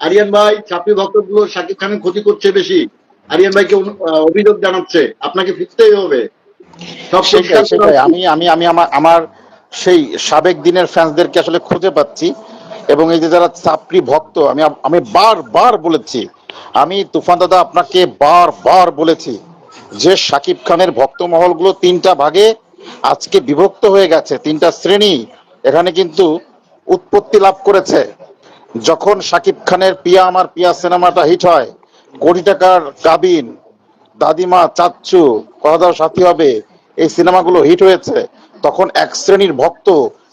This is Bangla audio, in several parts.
আরিয়ান ভাই চাপি ভক্তগুলো শাকিব খানের ক্ষতি করছে বেশি। আরিয়ান ভাইকে অভিযোগ জানাচ্ছে। আপনাকে ফিরতেই হবে। সব সেটাই সেটাই। আমি আমি আমি আমার আমার সেই সাবেক দিনের ফ্যান্সদেরকে আসলে খুঁজে পাচ্ছি। এবং এই যে যারা চাপড়ি ভক্ত আমি আমি বার বার বলেছি। আমি তুফান দাদা আপনাকে বার বার বলেছি যে সাকিব খানের ভক্ত মহলগুলো তিনটা ভাগে আজকে বিভক্ত হয়ে গেছে তিনটা শ্রেণি। এখানে কিন্তু উৎপত্তি লাভ করেছে। যখন সাকিব খানের পিয়া আমার পিয়া সিনেমাটা হিট হয়, কোটি টাকার কাবিন দাদিমা, চাচ্চু কথা সাথী হবে, এই সিনেমাগুলো হিট হয়েছে, তখন এক শ্রেণির ভক্ত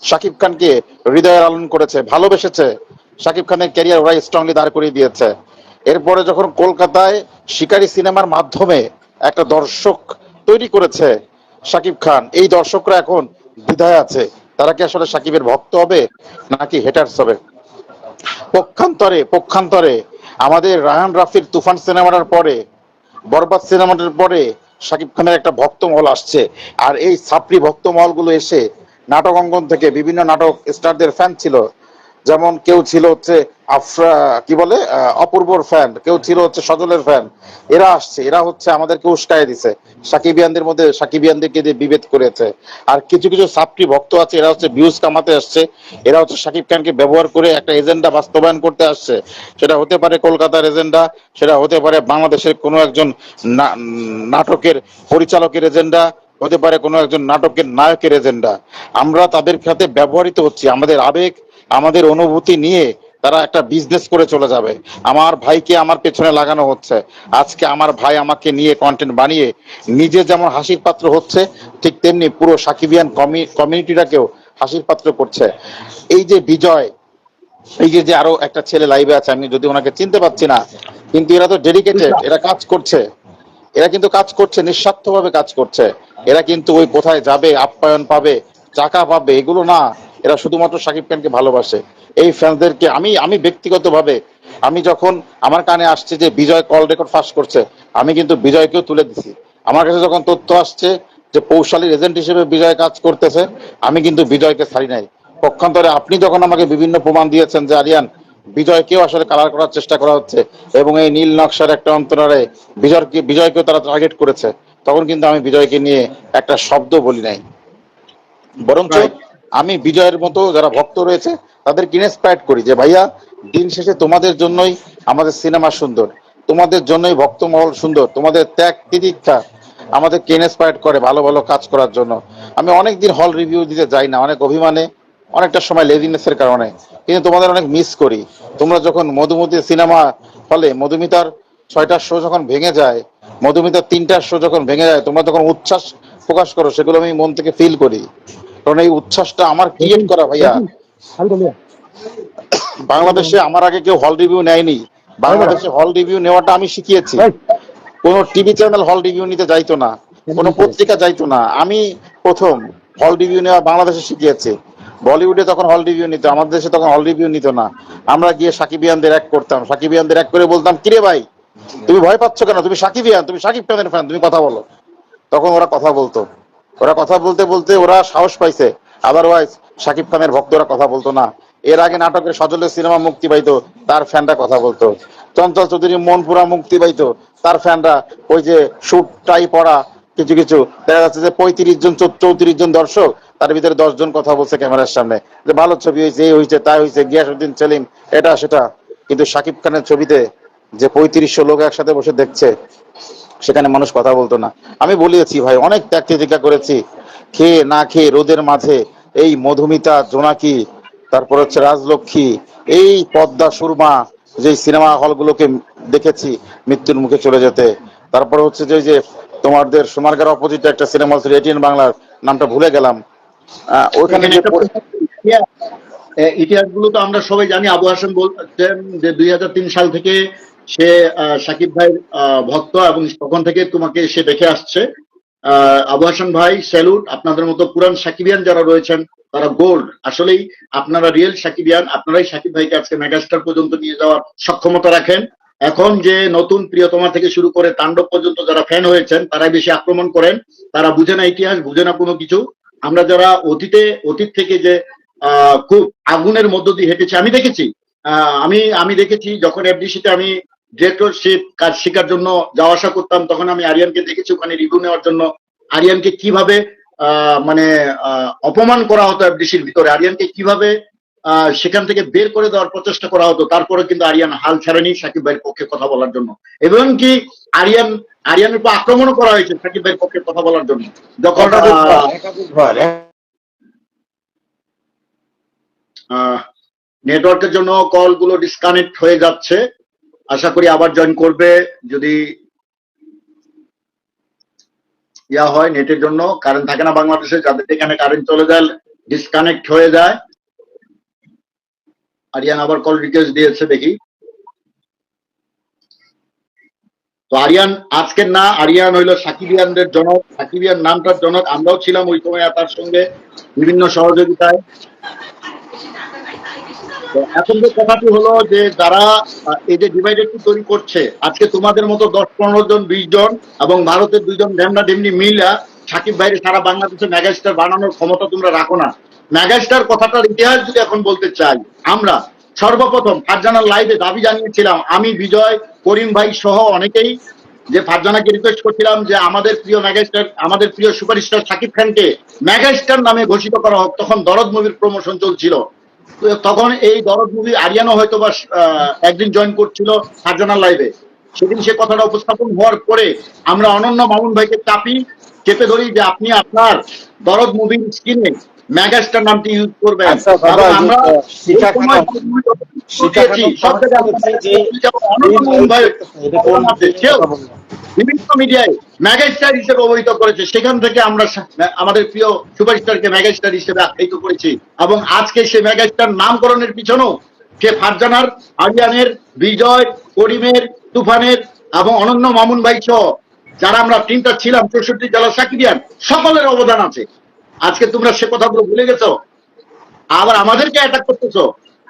শাকিব খানকে হৃদয়ে লালন করেছে, ভালোবেসেছে, শাকিব খানের ক্যারিয়ার ওরা স্ট্রংলি দাঁড় করিয়ে দিয়েছে। এরপরে যখন কলকাতায় শিকারী সিনেমার মাধ্যমে একটা দর্শক তৈরি করেছে শাকিব খান, এই দর্শকরা এখন দ্বিধায় আছে, তারা কি আসলে শাকিবের ভক্ত হবে নাকি হেটার্স হবে? পক্ষান্তরে পক্ষান্তরে, আমাদের রায়ান রাফির তুফান সিনেমাটার পরে, বরবাদ সিনেমাটার পরে শাকিব খানের একটা ভক্তমহল আসছে। আর এই সাপড়ি ভক্ত মহলগুলো এসে নাটক অঙ্গন থেকে বিভিন্ন নাটক স্টারদের ফ্যান ছিল। যেমন কেউ ছিল হচ্ছে আফরা, কি বলে অপূর্বর ফ্যান কেউ ছিল হচ্ছে সজলের ফ্যান এরা আসছে, এরা হচ্ছে আমাদেরকে উস্কায় দিছে। সাকিবিয়ানদের মধ্যে, সাকিবিয়ানদেরকে দিয়ে বিভেদ করেছে। আর কিছু কিছু ছাপড়ি ভক্ত আছে, এরা হচ্ছে ভিউজ কামাতে আসছে। এরা হচ্ছে শাকিব খানকে ব্যবহার করে একটা এজেন্ডা বাস্তবায়ন করতে আসছে। সেটা হতে পারে কলকাতার এজেন্ডা সেটা হতে পারে বাংলাদেশের কোনো একজন নাটকের পরিচালকের এজেন্ডা হতে পারে কোনো একজন নাটকের নায়কের এজেন্ডা আমরা তাদের সাথে ব্যবহৃত হচ্ছি, আমাদের আবেগ আমাদের অনুভূতি নিয়ে তারা একটা বিজনেস করে চলে যাবে। আমার ভাইকে আমার পেছনে লাগানো হচ্ছে। আজকে আমার ভাই আমাকে নিয়ে কন্টেন্ট বানিয়ে নিজে যেমন হাসির পাত্র হচ্ছে, ঠিক তেমনি পুরো সাকিবিয়ান কমিউনিটিটাকেও হাসির পাত্র করছে। এই যে বিজয়, এই যে আরও একটা ছেলে লাইভে আছে, আমি যদি ওনাকে চিনতে পারছি না, কিন্তু এরা তো ডেডিকেটেড এরা কাজ করছে। এরা কিন্তু কাজ করছে, নিঃস্বার্থভাবে কাজ করছে। এরা কিন্তু ওই কোথায় যাবে, আপ্যায়ন পাবে টাকা পাবে, এগুলো না। এরা শুধুমাত্র শাকিব খানকে ভালোবাসে। এই ফ্যানদেরকে আমি আমি ব্যক্তিগতভাবে, আমি যখন আমার কানে আসছে যে বিজয় কল রেকর্ড ফাঁস করছে, আমি কিন্তু বিজয়কেও তুলে দিছি। আমার কাছে যখন তথ্য আসছে যে পৌশালীর এজেন্ট হিসেবে বিজয় কাজ করতেছে, আমি কিন্তু বিজয়কে ছাড়ি নাই। পক্ষান্তরে আপনি যখন আমাকে বিভিন্ন প্রমাণ দিয়েছেন যে, আরিয়ান, বিজয়কেও আসলে কালার করার চেষ্টা করা হচ্ছে এবং এই নীল নকশার একটা অন্তরারে বিজয়কে, বিজয়কেও তারা টার্গেট করেছে, তখন কিন্তু আমি বিজয়কে নিয়ে একটা শব্দ বলি নাই। বরঞ্চ. আমি বিজয়ের মতো যারা ভক্ত রয়েছে, তাদেরকে ইন্সপায়ার্ড করি যে, ভাইয়া, দিন শেষে তোমাদের জন্যই আমাদের সিনেমা সুন্দর। তোমাদের জন্যই ভক্ত মহল সুন্দর। তোমাদের ত্যাগ তিতিক্ষা আমাদেরকে ইন্সপায়ার্ড করে ভালো ভালো কাজ করার জন্য। আমি অনেক দিন হল রিভিউ দিতে যাই না, অনেক অভিমানে, অনেকটা সময় লেজিনেসের কারণে। কিন্তু তোমাদের অনেক মিস করি। তোমরা যখন মধুমতি সিনেমা হলে, মধুমিতার ছয়টার শো যখন ভেঙে যায়, মধুমিতার তিনটার শো যখন ভেঙে যায়, তোমরা যখন উচ্ছ্বাস প্রকাশ করো, সেগুলো আমি মন থেকে ফিল করি। কারণ এই উচ্ছ্বাসটা আমার ক্রিয়েট করা ভাইয়া। বাংলাদেশে আমার আগে কেউ হল রিভিউ নেয়নি। বাংলাদেশে হল রিভিউ নেওয়াটা আমি শিখিয়েছি। কোন টিভি চ্যানেল হল রিভিউ নিতে যাইতো না। কোনো পত্রিকা যাইতো না। আমি প্রথম হল রিভিউ নেওয়া বাংলাদেশে শিখিয়েছি। বলিউডে তখন হল রিভিউ নিত আমাদের দেশে তখন হল রিভিউ নিত না। আমরা গিয়ে সাকিবিয়ানদের এক করতাম। সাকিবিয়ানদের এক করে বলতাম কিরে ভাই তুমি ভয় পাচ্ছ কেন? তুমি সাকিবিয়ান তুমি সাকিব খানের ফ্যান তুমি কথা বলো। তখন ওরা কথা বলতো। ওরা কথা বলতে বলতে ওরা সাহস পাইছে। আদারওয়াইজ সাকিব খানের ভক্তরা কথা বলতো না। এর আগে নাটকের সজলের সিনেমা মুক্তি পাইতো, তার ফ্যানরা কথা বলতো। চঞ্চল চৌধুরী মনপুরা মুক্তি পাইতো, তার ফ্যানরা ওই যে শুট টাই পড়া কিছু কিছু। দেখা যাচ্ছে যে পঁয়ত্রিশ জন চৌত্রিশ জন দর্শক, তার ভিতরে দশ জন কথা বলছে ক্যামেরার সামনে। যে ভালো ছবি হয়েছে, এই হয়েছে, তাই হয়েছে গিয়াসুদ্দিন সেলিম, এটা সেটা। কিন্তু সাকিব খানের ছবিতে যে পঁয়ত্রিশশো লোক একসাথে বসে দেখছে সেখানে মানুষ কথা বলতো না। আমি বলিয়েছি ভাই অনেক ত্যাগ তিতিক্ষা করেছি। খেয়ে না খেয়ে রোদের মাঝে এই মধুমিতা জোনাকি তারপর হচ্ছে রাজলক্ষ্মী এই পদ্মা সুরমা যে সিনেমা হলগুলোকে দেখেছি মৃত্যুর মুখে চলে যেতে। তারপর হচ্ছে যে যে তোমাদের সোনারগাঁর অপোজিটে একটা সিনেমা হল ছিল এটিএন বাংলার নামটা ভুলে গেলাম। আহ, যে একটা ইতিহাস- এ, ইতিহাসগুলো তো আমরা সবাই জানি। আবু হাসান বলছেন যে দুই হাজার তিন সাল থেকে সে সাকিব ভাইয়ের ভক্ত এবং তখন থেকে তোমাকে সে দেখে আসছে। আবু হাসান ভাই, স্যালুট, আপনাদের মতো পুরান সাকিবিয়ান যারা রয়েছেন, তারা গোল্ড আসলেই আপনারা রিয়েল সাকিবিয়ান, আপনারাই সাকিব ভাইকে আজকে মেগাস্টার পর্যন্ত নিয়ে যাওয়ার সক্ষমতা রাখেন। এখন যে নতুন প্রিয়তমা থেকে শুরু করে তাণ্ডব পর্যন্ত যারা ফ্যান হয়েছেন, তারাই বেশি আক্রমণ করেন। তারা বুঝে না ইতিহাস, বুঝে না কোনো কিছু। আমরা যারা অতীতে, অতীত থেকে যে খুব আগুনের মধ্য দিয়ে হেঁটেছি, আমি দেখেছি। আমি আমি দেখেছি যখন এফডিসিতে আমি ডিরেক্টরশিপ কাজ শেখার জন্য যাওয়া আসা করতাম তখন আমি আরিয়ানকে দেখেছি ওখানে রিভিউ নেওয়ার জন্য। আরিয়ানকে কীভাবে মানে অপমান করা হতো এফডিসির ভিতরে? আরিয়ানকে কীভাবে সেখান থেকে বের করে দেওয়ার প্রচেষ্টা করা হতো? তারপরে কিন্তু আরিয়ান হাল ছাড়েনি সাকিব ভাইয়ের পক্ষে কথা বলার জন্য। এবং কি আরিয়ান আরিয়ানের উপর আক্রমণও করা হয়েছে সাকিব ভাইয়ের পক্ষে কথা বলার জন্য। যখন আহ, নেটওয়ার্কের জন্য কলগুলো ডিসকানেক্ট হয়ে যাচ্ছে। আশা করি আবার জয়েন করবে যদি ইয়া হয় নেটের জন্য। কারেন্ট থাকে না বাংলাদেশে, যাদের এখানে কারেন্ট চলে যায় ডিসকানেক্ট হয়ে যায়। আরিয়ান আবার কল রিকোয়েস্ট দিয়েছে দেখি। তো আরিয়ান আজকের না, আরিয়ান হইল সাকিবিয়ানদের জনক। সাকিবিয়ান নামটার জনক। আমরাও ছিলাম ওই সময় তার সঙ্গে বিভিন্ন সহযোগিতায়। এখন যে কথাটি হলো যে যারা এই যে ডিভাইডেড তৈরি করছে, আজকে তোমাদের মতো দশ, পনেরো জন, বিশ জন এবং ভারতের দুইজন ঢেমনা ডেমনি মিলা সাকিব ভাইয়ের সারা বাংলাদেশে মেগাস্টার বানানোর ক্ষমতা তোমরা রাখো না। মেগাস্টার কথাটার ইতিহাস যদি এখন বলতে চাই, আমরা সর্বপ্রথম ফারজানার লাইভে দাবি জানিয়েছিলাম, আমি, বিজয়, করিম ভাই সহ অনেকেই যে ফারজানাকে রিকোয়েস্ট করছিলাম যে আমাদের প্রিয় মেগাস্টার আমাদের প্রিয় সুপারস্টার সাকিব খানকে মেগাস্টার নামে ঘোষিত করা হোক, তখন দরদ মুভির প্রমোশন চলছিল। তখন এই দরদ মুভি আরিয়ানো হয়তো বা একদিন জয়েন করছিল সার্জনাল লাইভে সেদিন সে কথাটা উপস্থাপন হওয়ার পরে আমরা অনন্য মামুন ভাইকে চাপি, চেপে ধরি যে আপনি আপনার দরদ মুভির স্ক্রিনে মেগাস্টার নামটি ইউজ করবেন। আচ্ছা, বিভিন্ন মিডিয়ায় মেগাস্টার হিসেবে অবহিত করেছে সেখান থেকে আমরা আমাদের প্রিয় সুপারস্টারকে মেগাস্টার হিসেবে আখ্যায়িত করেছি। এবং আজকে সে মেগাস্টার নামকরণের পিছনেও সে ফারজানার আরিয়ানের বিজয় করিমের তুফানের এবং অনন্য মামুন ভাই সহ যারা আমরা টিমটা ছিলাম চৌষট্টি জেলা সাকিবিয়ান সকলের অবদান আছে। আজকে তোমরা সে কথাগুলো ভুলে গেছো? আবার আমাদেরকে অ্যাটাক করতেছো?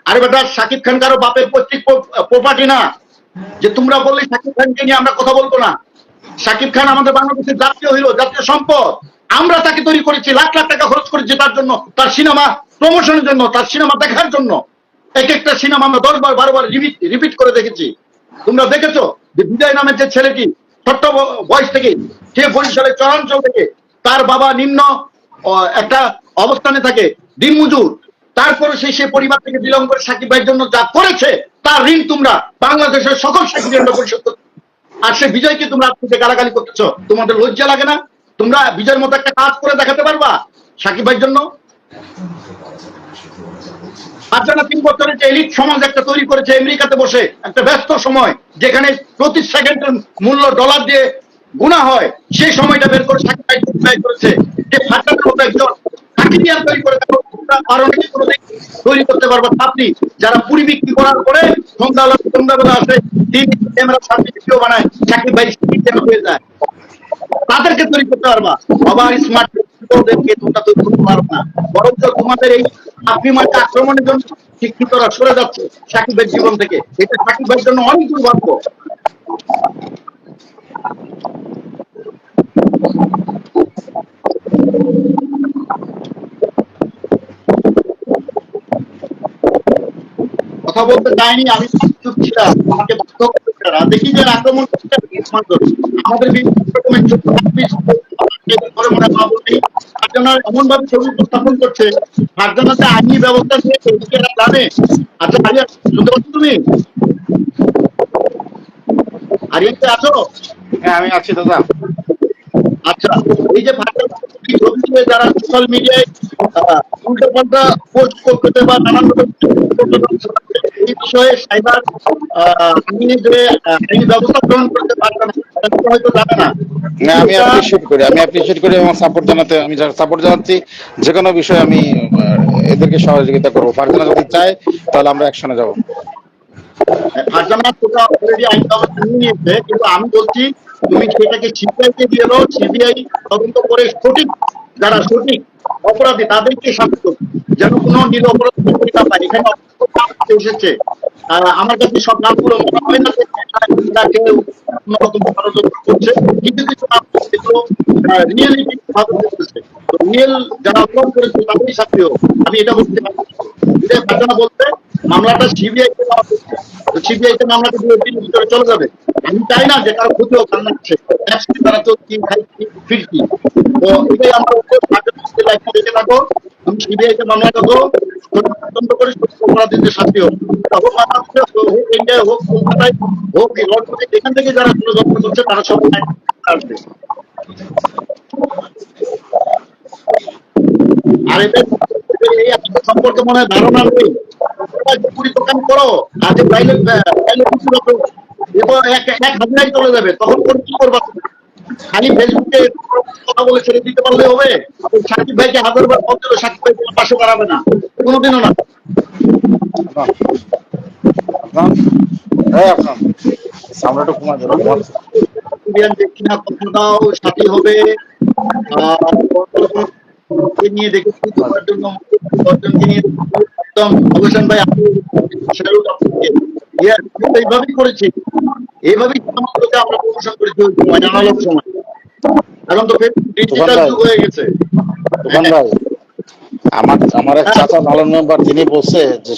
আরে বেটা, সাকিব খান কারও বাপের পৈতৃক প্রপার্টি না। যে তোমরা বললে সাকিব খানকে নিয়ে আমরা কথা বলব না। সাকিব খান আমাদের বাংলাদেশের জাতীয় হিরো, জাতীয় সম্পদ। আমরা তাকে তৈরি করেছি, লাখ লাখ টাকা খরচ করেছি তার জন্য, তার সিনেমা প্রমোশনের জন্য, তার সিনেমা দেখার জন্য। এক একটা সিনেমা আমরা দশ বার, বারো বার রিপিট রিপিট করে দেখেছি। তোমরা দেখেছ যে বিজয় নামের যে ছেলেটি, ছোট্ট বয়স থেকে, সে বরিশালের চরাঞ্চল থেকে, তার বাবা নিম্ন একটা অবস্থানে থাকে দিনমজুর তারপরে সে সে পরিবার থেকে বিলং করে সাকিব ভাইয়ের জন্য যা করেছে, তার ঋণ তোমরা বাংলাদেশের সকল সাকিবের পরিশোধ আর সে বিজয়কে তোমরা আজকে গালাগালি করতেছ। তোমাদের লজ্জা লাগে না? তোমরা বিজয়ের মতো একটা কাজ করে দেখাতে পারবা সাকিব ভাইয়ের জন্য? আপনারা তিন বছরের যে এলিট সমাজ একটা তৈরি করেছে, আমেরিকাতে বসে, একটা ব্যস্ত সময়, যেখানে প্রতি সেকেন্ডের মূল্য ডলার দিয়ে গুণা হয়, সেই সময়টা বের করে করেছে, যে একজন তৈরি করতে যারা বিক্রি করার পরে ভিডিও বানায় হয়ে যায়। তাদেরকে তৈরি করতে আবার করতে না। তোমাদের এই আপনি আক্রমণের জন্য শিক্ষিতরা সরে যাচ্ছে সাকিবের জীবন থেকে। এটা সাকিবের জন্য অনেক দুর্ভাগ্য। কথা বলতে চাইনি, আমি চুপ ছিলাম। আমাকে বাধ্য তারা। দেখি যে আক্রমণ আমাদের মনে এমন ভাবে ছবি ব্যবস্থা নিয়ে এদিকে এরা জানে। আচ্ছা আরিয়া শুনতে আছো? হ্যাঁ আমি আছি, দাদা। আচ্ছা এই যে যারা সোশ্যাল মিডিয়ায় উল্টো পাল্টা পোস্ট করতে বা নানান রকম এই বিষয়ে সাইবার আইনি যে আইনি ব্যবস্থা গ্রহণ করতে পারবে না সেটা হয়তো জানে না। না আমি অ্যাপ্রিসিয়েট করি আমি অ্যাপ্রিসিয়েট করি এবং সাপোর্ট জানাতে আমি সাপোর্ট জানাচ্ছি যে কোনো বিষয়ে আমি এদেরকে সহযোগিতা করব। ফারজানা যদি চায় তাহলে আমরা একসঙ্গে যাব। ফারজানা অলরেডি আইন ব্যবস্থা নিয়েছে কিন্তু আমি বলছি তুমি সেটাকে সিবিআই কে দিয়ে দাও সিবিআই তদন্ত করে সঠিক, যারা সঠিক অপরাধী তাদেরকে শাস্তি যেন কোনো নিরপরাধ না পায় এখানে এসেছে। আমার কাছে সব নামগুলো মনে হয় না। রিয়েলিটি তো রিয়েল যারা অপরাধ করেছে আমি এটা বলতে পারি বলতে মামলাটা সিবিআই সিবিআই কে মামলাটা দিনের ভিতরে চলে যাবে। আমি চাই না যে কারও ক্ষতি হোক হচ্ছে তারা তো কি খাই, কি তো এটাই আমার লাইফে দেখে থাকো তুমি সিবিআই কে মামলা করো তদন্ত করে হোক হোক ইন্ডিয়ায় হোক কলকাতায় হোক লন্ডনে, যেখান থেকে যারা করছে, তারা আসবে। আর এই সম্পর্কে মনে হয় ধারণা নেই। তোমরা দোকান করো যে বাইরে বাইরে কিছু লোক এক এক হাজারাই চলে যাবে। তখন কোন কি করবা? খালি ফেসবুকে কথা বলে ছেড়ে দিতে পারলে হবে। সাকিব ভাইকে হাজার ফোন দিলে সাকিব ভাই তোমার পাশে না। কোনোদিনও না। সাথী হবে। নিয়ে দেখেছি জন্য একদম অবসান ভাই আমি এইভাবেই করেছি। এইভাবেই আমরা প্রমোশন করেছি অ্যানালগ সময়। এখন তো ডিজিটাল যুগ হয়ে গেছে। আমার আমার এক চাচা লালন মেম্বার তিনি বলছে যে